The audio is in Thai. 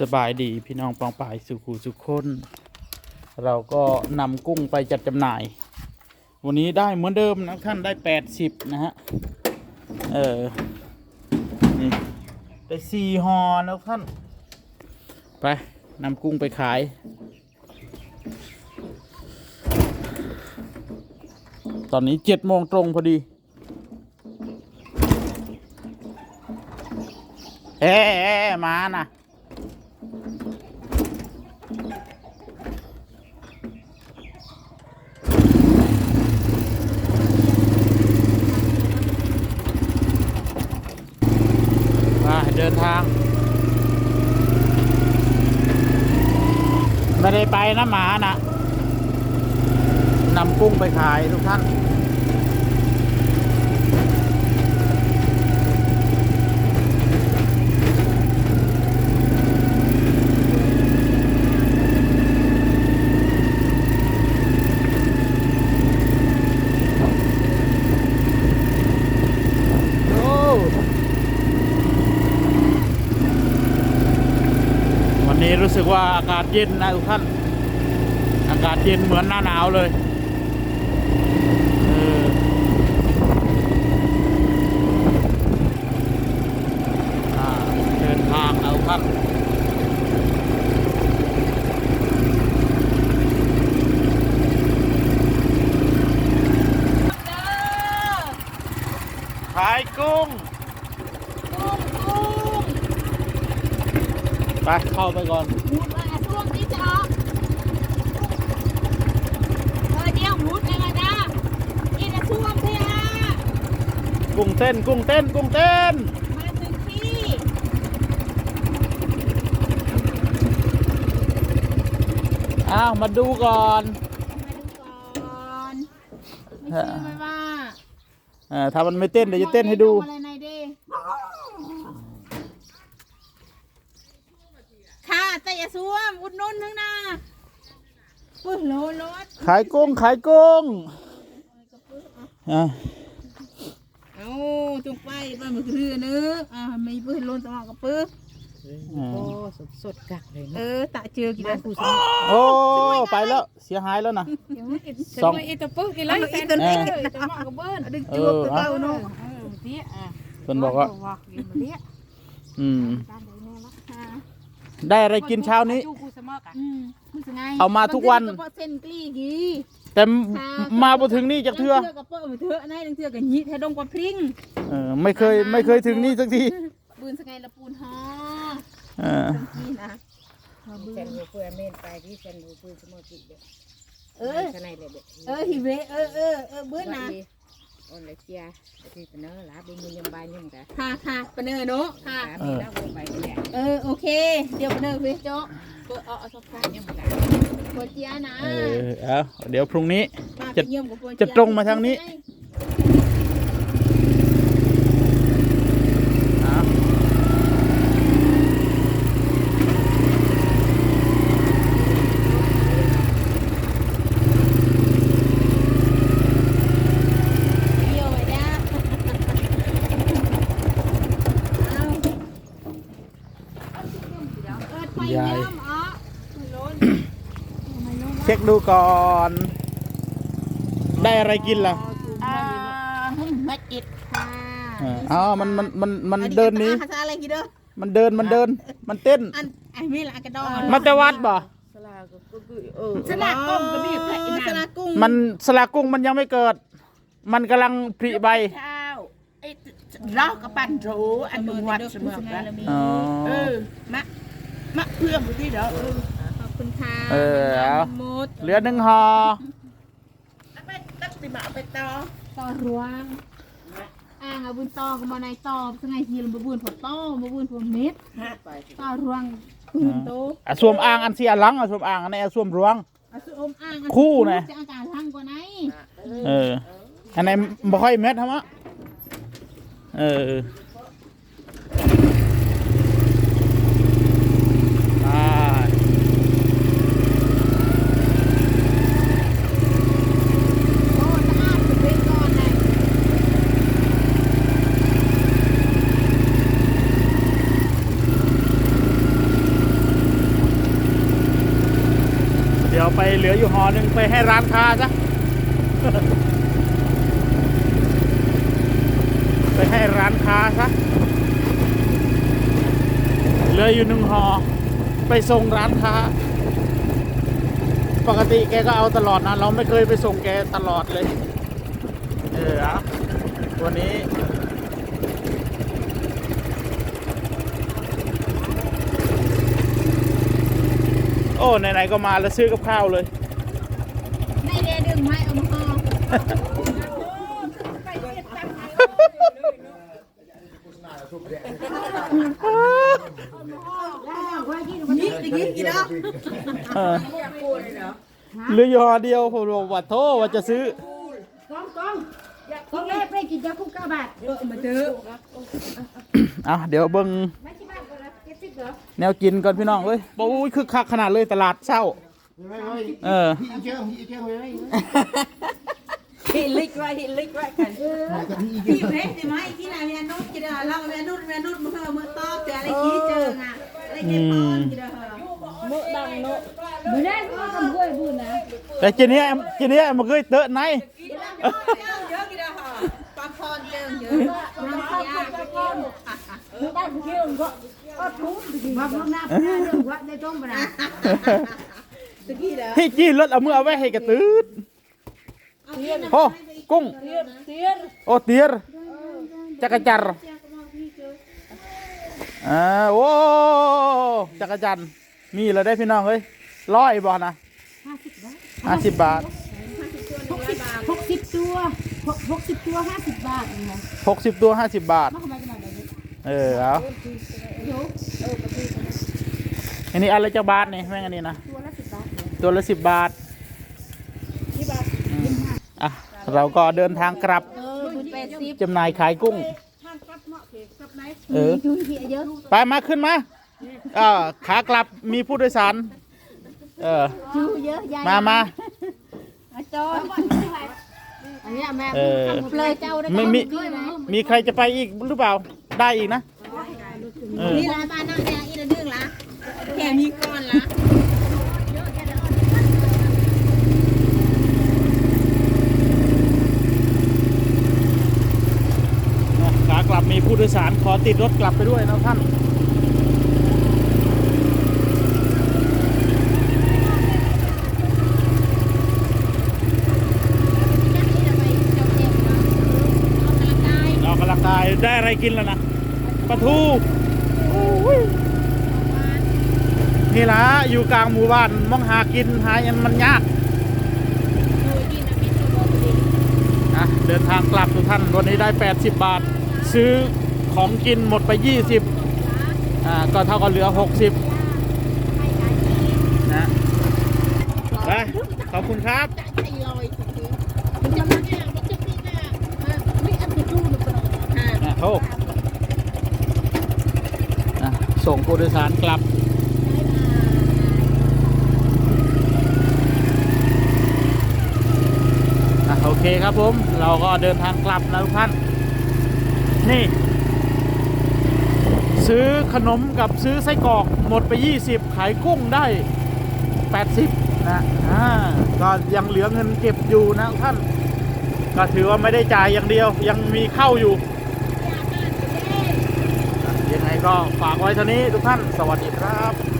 สบายดีพี่น้องปองปายสุขูสุขคนเราก็นำกุ้งไปจัดจำหน่าย วันนี้ได้เหมือนเดิมนะท่านได้แปดสิบนะฮะเออนี่ได้สี่ห่อแล้วท่าน ไปนำกุ้งไปขายตอนนี้เจ็ดโมงตรงพอดี เอ๊ะเอ๊ะมานะ ดินทาง ไม่ได้ไปนะหมานะนำกุ้งไปขายทุกท่าน โอ้วันนี้รู้ สึกว่าอากาศเย็นนะทุกท่าน อากาศเย็นเหมือนหน้าหนาวเลยเอออ่าเดินทางนะทุกท่านขายกุ้งกุ้งกุ้ง ไปเข้าไปก่อนหมุดมาช่วงที่จะออกเออเดี๋ยวหมุดเลยนะอีนะช่วงที่ฮะกุ้งเต้นกุ้งเต้นกุ้งเต้นมาถึงที่อ้าวมาดูก่อนมาดูก่อน ไม่เชื่อไหมว่าเออถ้ามันไม่เต้นเดี๋ยวจะเต้นให้ดูอะไรในเด้ ค่ะแต่อย่าซ่วมอุดหนุ่นนึงนะปื้อโลรถขายกุ้งขายกุ้งอะเอาจงไปบ้านมือคือเนื้ออ่าไม่ปื้อโลนตลอดกับปื้ออ่าโอ้สดสดกักเลยเอเนาะอตะเจอกี่บ้าเดือนนผู้สมัครโอ้ไปแล้วเสียหายแล้วนะสองอีตะปึ๊กอีไรเอาอีแฟนตัวนี้เออจะเหมาะกับเบิ้ลดึงจวบตัวเก่าเนาะเออเตี้ยอะเพิ่นบอกว่าว่ากินมาเตี้ยอืม ได้อะไรกินเช้านี้ จูผู้สมัครอะอืมมันจะไงเอามาทุกวันมัก็เส้นกลี้กีแต่มาบ่ถึงนี่จากเทือเทือกับเปิ้ลมาเทือในดังเทือกับยีดให้ดงกว่าพริ้งเออไม่เคยไม่เคยถึงนี่สักทีบืนสไงละปูนฮอเออนี่นะฉันรู้เพื่อเมนไปที่ฉันรู้เพื่อสมัครกิจเด้อเออข้างในเลยเด้อเออฮิเวเออเออเออบืนนะอ อนเลยเชียที่เสนอลาบุญมุญยมบายยมกะค่ะค่ะปะเนอเนาะค่ะมีแล้วไปเนี่ยเออโอเค เดี๋ยวปะเนอเวโจ๊ะเปิดเอาเอาสักพักยมกะปวดเจียนะเออเอาเดี๋ยวพรุ่งนี้ มาจะ ไปเยี่ยมกับปวดเจียจะตรงมาทางนี้อะ เยี่ยวไว้ด้าเอาเอิดไปเยี่ยมอ๋อไม่ล้นไม่ล้น เช็คดูก่อน ได้อะไรกินล่ะอ่าแม็กอิดค่ะเอออ๋อมันมันมันมันเดินหนี้ ภาษาอะไรกี่เด้อมันเดินมันเดิน มันเต้นอันไอ้ไม่ละกระดองมาแต่วัดบ่สลาก็คือเออสลากกุ้งก็มีแผ่นสลากกุ้งมันสลากกุ้งมันยังไม่เกิด มันกำลังผลิใบเช้าไอ้ลอกกับปั่นโถอันหนึ่งวัดเสมอกันอ๋อเออมะมะเพื่อมดูดิเด้อเออขอบ คุณค่ะเออเอา หมดเหลือหนึ่งห่อเอาไปตักติมาเอาไปต่อต่อรวงอ่างเอาบุญต่อก็มาในต่อสไงทีลงบุญผลต่อมาบุญผลเม็ดฮะไปต่อรวงปืนโตอะสวมอ่างอันเสียหลังอะสวมอ่างอันนี้อะสวมรวง เอาสุอมอ่างคู่นะ จะอากาศทั้งกว่าไหนเออ อันไหนบ่ค่อยเม็ดทำมะเออไป โอ้สะอาดสุดเลยก่อนเลย เหลืออยู่หอหนึ่งไปให้ร้านค้าซะไปให้ร้านค้าซะเหลืออยู่หนึ่งหอไปส่งร้านค้า ปกติแกก็เอาตลอดนะ เราไม่เคยไปส่งแกตลอดเลย เออวันนี้ โอ้ไหนๆก็มาแล้วซื้อกับข้าวเลยในเดดึงไม้เอามาห่อนี่ตะกี้กี่ดอกเออเหลืออยู่ห่อเดียวผมบอกว่าโทษว่าจะซื้อก็แม่ไปกินยาคุกเก้าบาทมาเจออะเดี๋ยวเบิ่ง แนวกินก่อนพี่น้องเอ้ยโอ้ยคึกคักขนาดเลยตลาดเช้า เออฮิลิกไว้ฮิลิกไว้กันที่เพชรไหมที่ไหนแม่นุชกี่ดอกเราแม่นุชแม่นุชมือมือตอบแต่อะไรกี้เจอไงอะไรเงี้ยปอนกี่ดอกบุญได้ก็ทำด้วยบุญนะแต่จีเนี้ยจีเนี้ยมันเคยเตอะในเยอะกี่ดอกปาพรเจอเยอะน้ำข้าวข้าวข้าวได้เชี่ยวก็ก็ทุบมา พร้อมหน้าเรื่องว่าได้ต้มปะนะตะกี้เด้อให้จีรถเอามือเอาไว้ให้กระตืดโอ้กุ้งโอ้เตียร์จักรจันทร์อ่าโอ้จักรจันทร์มีแล้วได้พี่น้องเฮ้ยร้อยบอนะห้าสิบบาทห้าสิบบาทหกสิบหกสิบตัวหกหกสิบตัวห้าสิบบาทนี่นะหกสิบตัวห้าสิบบาทมาทำไมขนาดนี้เออเอาเดี๋ยว อันนี้อะไรจะบาทนี่แม่งอันนี้นะตัวละสิบบาทตัวละสิบบาทอืมอะเราก็เดินทางกลับเออบุญแปดสิบจำหน่ายขายกุ้งเออยุ่งเหี้ยเยอะไปมาขึ้นมาเออขากลับมีผู้โดยสารเออจูเยอะยายมามาอาจารย์อันนี้แม่เออเลยเจ้าได้ไม่มีด้วยไหมมีใครจะไปอีกหรือเปล่าได้อีกนะ เออ นี่ละบ้านนั่งแดงอีละดึงละแค่มีก้อนละขากลับมีผู้โดยสารขอติดรถกลับไปด้วยนะท่านออกกำลังกายได้อะไรกินแล้วนะปลาทู นี่ละอยู่กลางหมู่บ้านมองหากินหายังมันยากนะเดินทางกลับทุกท่านวันนี้ได้ 80 บาท ซื้อของกินหมดไป 20อ่าก็เท่ากับเหลือ 60นะไปขอบคุณครับอะโทษอะ ส่งผู้โดยสารกลับโอเคครับผม เราก็เดินทางกลับนะทุกท่าน นี่ ซื้อขนมกับซื้อไส้กรอกหมดไป 20 ขายกุ้งได้ 80 นะอ่าก็ยังเหลือเงินเก็บอยู่นะท่าน ก็ถือว่าไม่ได้จ่ายอย่างเดียวยังมีเข้าอยู่ ไงก็ฝากไว้เท่านี้ทุกท่านสวัสดีครับ